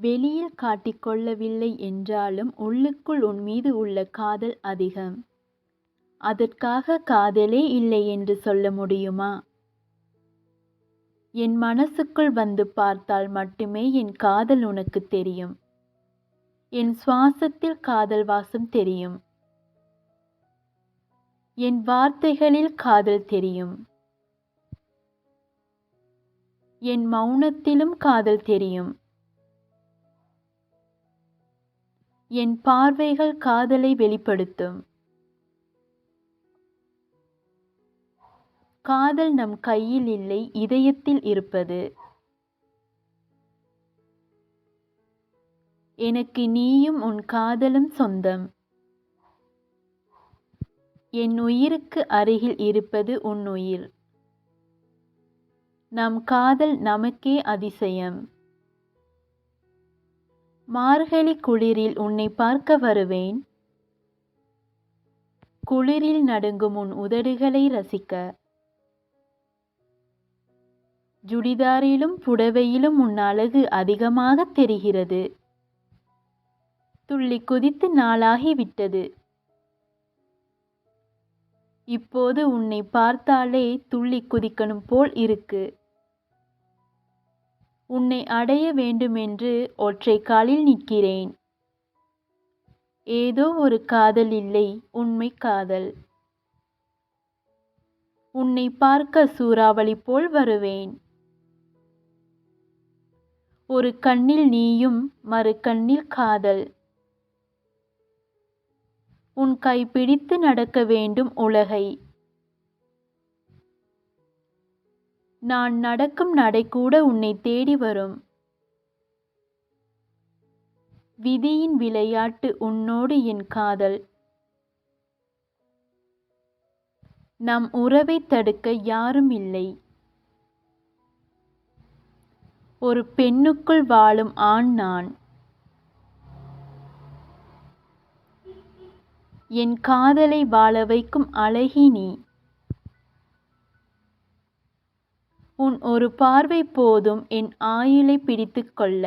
வெளியில் காட்டிக்கொள்ளவில்லை என்றாலும் உள்ளுக்குள் உன் மீது உள்ள காதல் அதிகம். அதற்காக காதலே இல்லை என்று சொல்ல முடியுமா? என் மனசுக்குள் வந்து பார்த்தால் மட்டுமே என் காதல் உனக்கு தெரியும். என் சுவாசத்தில் காதல் வாசம் தெரியும். என் வார்த்தைகளில் காதல் தெரியும். என் மௌனத்திலும் காதல் தெரியும். என் பார்வைகள் காதலை வெளிப்படுத்தும். காதல் நம் கையில் இல்லை இதயத்தில் இருப்பது. எனக்கு நீயும் உன் காதலும் சொந்தம். என் உயிருக்கு அருகில் இருப்பது உன் உயிர். நம் காதல் நமக்கே அதிசயம். மார்கழி குளிரில் உன்னை பார்க்க வருவேன். குளிரில் நடுங்கும் உன் உதடுகளை ரசிக்க. ஜுடிதாரிலும் புடவையிலும் உன் அழகு அதிகமாக தெரிகிறது. துள்ளி குதித்து நாளாகி விட்டது. இப்போது உன்னை பார்த்தாலே துள்ளி குதிக்கணும் போல் இருக்கு. உன்னை அடைய வேண்டுமென்று ஒற்றை காலில் நிற்கிறேன். ஏதோ ஒரு காதல் இல்லை உண்மை காதல். உன்னை பார்க்க சூறாவளி போல் வருவேன். ஒரு கண்ணில் நீயும் மறு கண்ணில் காதல். உன் கை பிடித்து நடக்க வேண்டும் உலகை. நான் நடக்கும் நடைகூட உன்னைத் தேடி வரும். விதியின் விளையாட்டு உன்னோடு என் காதல். நம் உறவைத் தடுக்க யாரும் இல்லை. ஒரு பெண்ணுக்குள் வாழும் ஆண் நான். என் காதலை வாழ வைக்கும் அழகி நீ. உன் ஒரு பார்வை போதும் என் ஆயுளைப் பிடித்து கொள்ள.